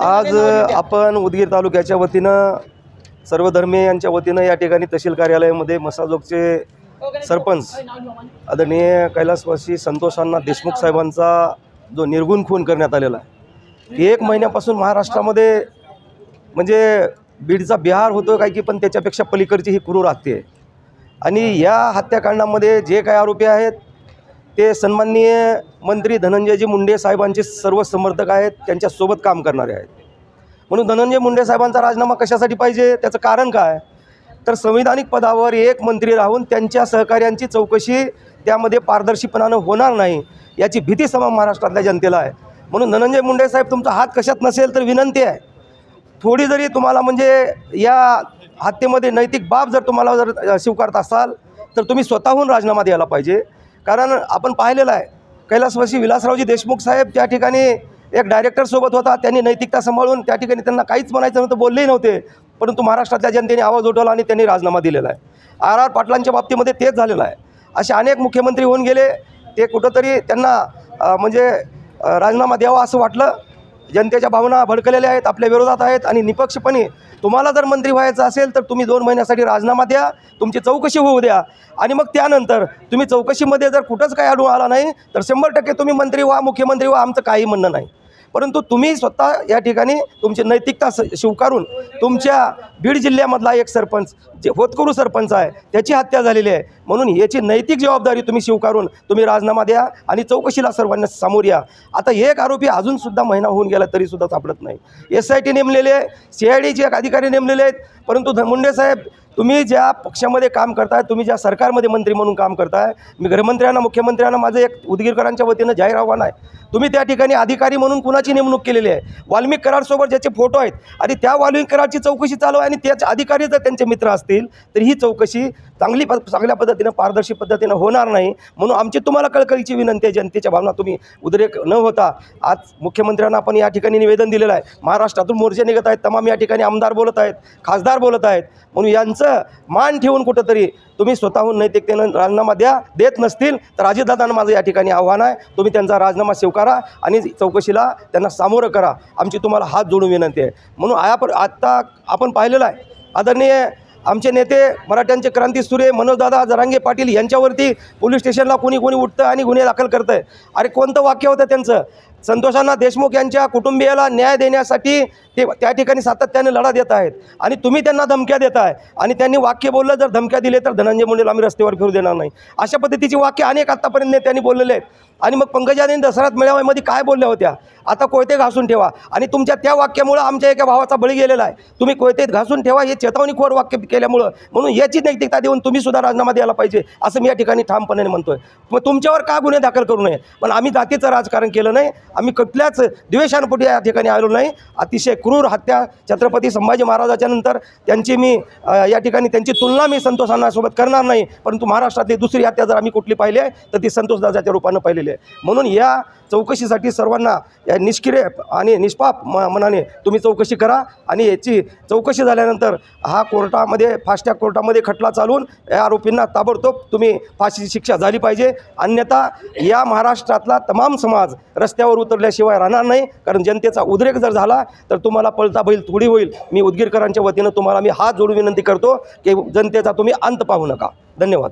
आज. आपण उदगीर तालुक्याच्या वतीनं सर्वधर्मीय यांच्या वतीनं या ठिकाणी तहसील कार्यालयामध्ये मसाजोगचे सरपंच. आदरणीय कैलासवासी संतोषांना देशमुख साहेबांचा जो निर्गुण खून करण्यात आलेला आहे एक महिन्यापासून महाराष्ट्रामध्ये म्हणजे बीडचा बिहार होतो काय की पण त्याच्यापेक्षा पलीकडची ही क्रूर हत्या आहे आणि या हत्याकांडामध्ये जे काही आरोपी आहेत ते सन्माननीय मंत्री धनंजयजी मुंडे साहेबांचे सर्व समर्थक आहेत त्यांच्यासोबत काम करणारे आहेत. म्हणून धनंजय मुंडे साहेबांचा राजीनामा कशासाठी पाहिजे त्याचं कारण काय? तर संविधानिक पदावर एक मंत्री राहून त्यांच्या सहकार्यांची चौकशी त्यामध्ये पारदर्शीपणानं होणार नाही याची भीती समा महाराष्ट्रातल्या जनतेला आहे. म्हणून धनंजय मुंडे साहेब तुमचा हात कशात नसेल तर विनंती आहे. थोडी जरी तुम्हाला म्हणजे या हत्येमध्ये नैतिक बाब जर तुम्हाला जर स्वीकारत असाल तर तुम्ही स्वतःहून राजीनामा द्यायला पाहिजे. कारण आपण पाहिलेलं आहे. कैलासवासी विलासरावजी देशमुख साहेब त्या ठिकाणी एक डायरेक्टरसोबत होता. त्यांनी नैतिकता सांभाळून त्या ठिकाणी त्यांना काहीच म्हणायचं नव्हतं बोललेही नव्हते. परंतु महाराष्ट्रातल्या जनतेने आवाज उठवला आणि त्यांनी राजीनामा दिलेला आहे. आर आर पाटलांच्या बाबतीमध्ये तेच झालेलं आहे. असे अनेक मुख्यमंत्री होऊन गेले. ते कुठंतरी त्यांना म्हणजे राजीनामा द्यावा असं वाटलं. जनतेच्या भावना भडकलेल्या आहेत आपल्या विरोधात आहेत आणि निपक्षपणे तुम्हाला जर मंत्री व्हायचं असेल तर तुम्ही दोन महिन्यासाठी राजीनामा द्या तुमची चौकशी होऊ द्या. आणि मग त्यानंतर तुम्ही चौकशीमध्ये जर कुठंच काही आढळून आला नाही तर शंभर टक्के तुम्ही मंत्री व्हा मुख्यमंत्री व्हा आमचं काही म्हणणं नाही. परंतु तुम्ही स्वतः या ठिकाणी तुमची नैतिकता स स्वीकारून तुमच्या बीड जिल्ह्यामधला एक सरपंच जे होतकरू सरपंच आहे त्याची हत्या झालेली आहे. म्हणून याची नैतिक जबाबदारी तुम्ही स्वीकारून तुम्ही राजीनामा द्या आणि चौकशीला सर्वांना समोर या. आता एक आरोपी अजूनसुद्धा महिना होऊन गेला तरीसुद्धा सापडत नाही. एस आय टी नेमलेले सी आय डीचे एक अधिकारी नेमलेले आहेत परंतु धनमुंडे मुंडे साहेब तुम्ही ज्या पक्षामध्ये काम करताय तुम्ही ज्या सरकारमध्ये मंत्री म्हणून काम करताय मी गृहमंत्र्यांना मुख्यमंत्र्यांना माझं एक उदगीरकरांच्या वतीनं जाहीर आव्हान आहे. तुम्ही त्या ठिकाणी अधिकारी म्हणून कुणाची नेमणूक केलेली आहे? वाल्मिक करारसोबत ज्याचे फोटो आहेत आणि त्या वाल्मिक करारची चौकशी चालू आहे आणि त्याच अधिकारी जर त्यांचे मित्र असतील तर ही चौकशी चांगली प चांगल्या पद्धतीनं पारदर्शी पद्धतीनं होणार नाही. म्हणून आमची तुम्हाला कळकळीची विनंती आहे जनतेच्या भावना तुम्ही उद्रेक न होता. आज मुख्यमंत्र्यांना आपण या ठिकाणी निवेदन दिलेलं आहे. महाराष्ट्रातून मोर्चे निघत आहेत तमाम या ठिकाणी आमदार बोलत आहेत खासदार बोलत आहेत. म्हणून यांचं मान ठेवून कुठंतरी तुम्ही स्वतःहून नैतिकतेनं राजीनामा द्या देत नसतील तर अजितदादांना माझं या ठिकाणी आव्हान आहे. तुम्ही त्यांचा राजीनामा स्वीकारा आणि चौकशीला त्यांना सामोरं करा. आमची तुम्हाला हात जोडून विनंती आहे. म्हणून आया आत्ता आपण पाहिलेलं आहे. आदरणीय आमचे नेते मराठ्यांचे क्रांती सुरे मनोजदादा जरांगे पाटील यांच्यावरती पोलीस स्टेशनला कोणी कोणी उठतं आणि गुन्हे दाखल करतं अरे कोणतं वाक्य होतं त्यांचं? संतोषांना देशमुख यांच्या कुटुंबियाला न्याय देण्यासाठी ते त्या ठिकाणी सातत्याने लढा देत आहेत. आणि तुम्ही त्यांना धमक्या देत आहे आणि त्यांनी वाक्य बोललं जर धमक्या दिले तर धनंजय मुंडेला आम्ही रस्त्यावर फिरू देणार नाही. अशा पद्धतीची वाक्य अनेक आत्तापर्यंत त्यांनी बोललेले आहेत. आणि मग पंकजाने दसऱ्यात मेळाव्यामध्ये काय बोलल्या होत्या? आता कोयते घासून ठेवा. आणि तुमच्या त्या वाक्यामुळं आमच्या एका भावाचा बळी गेलेला आहे. तुम्ही कोयतेत घासून ठेवा हे चेतावणीखोर वाक्य केल्यामुळं. म्हणून याची नैतिकता देऊन तुम्ही सुद्धा राजीनामा द्यायला पाहिजे असं मी या ठिकाणी ठामपणे म्हणतोय. मग तुमच्यावर का गुन्हे दाखल करू नये? पण आम्ही जातीचं राजकारण केलं नाही. आम्ही कुठल्याच द्वेषानुपोटी या ठिकाणी आलो नाही. अतिशय क्रूर हत्या छत्रपती संभाजी महाराजाच्या नंतर त्यांची मी या ठिकाणी त्यांची तुलना मी संतोष अण्णासोबत करणार नाही. परंतु महाराष्ट्रातली दुसरी हत्या जर आम्ही कुठली पाहिली आहे तर ती संतोषदादाच्या रूपानं पाहिलेली आहे. म्हणून या चौकशीसाठी सर्वांना या निष्क्रिय आणि निष्पाप म मनाने तुम्ही चौकशी करा आणि याची चौकशी झाल्यानंतर हा कोर्टामध्ये फास्टॅग कोर्टामध्ये खटला चालवून या आरोपींना ताबडतोब तुम्ही फाशीची शिक्षा झाली पाहिजे. अन्यथा या महाराष्ट्रातला तमाम समाज रस्त्यावर रस्त्यावर उतरल्याशिवाय राहणार नाही. कारण जनतेचा उद्रेक जर झाला तर तुम्हाला पळता बैल थोडी होईल. मी उदगीरकरांच्या वतीनं तुम्हाला मी हात जोडून विनंती करतो की जनतेचा तुम्ही अंत पाहू नका. धन्यवाद.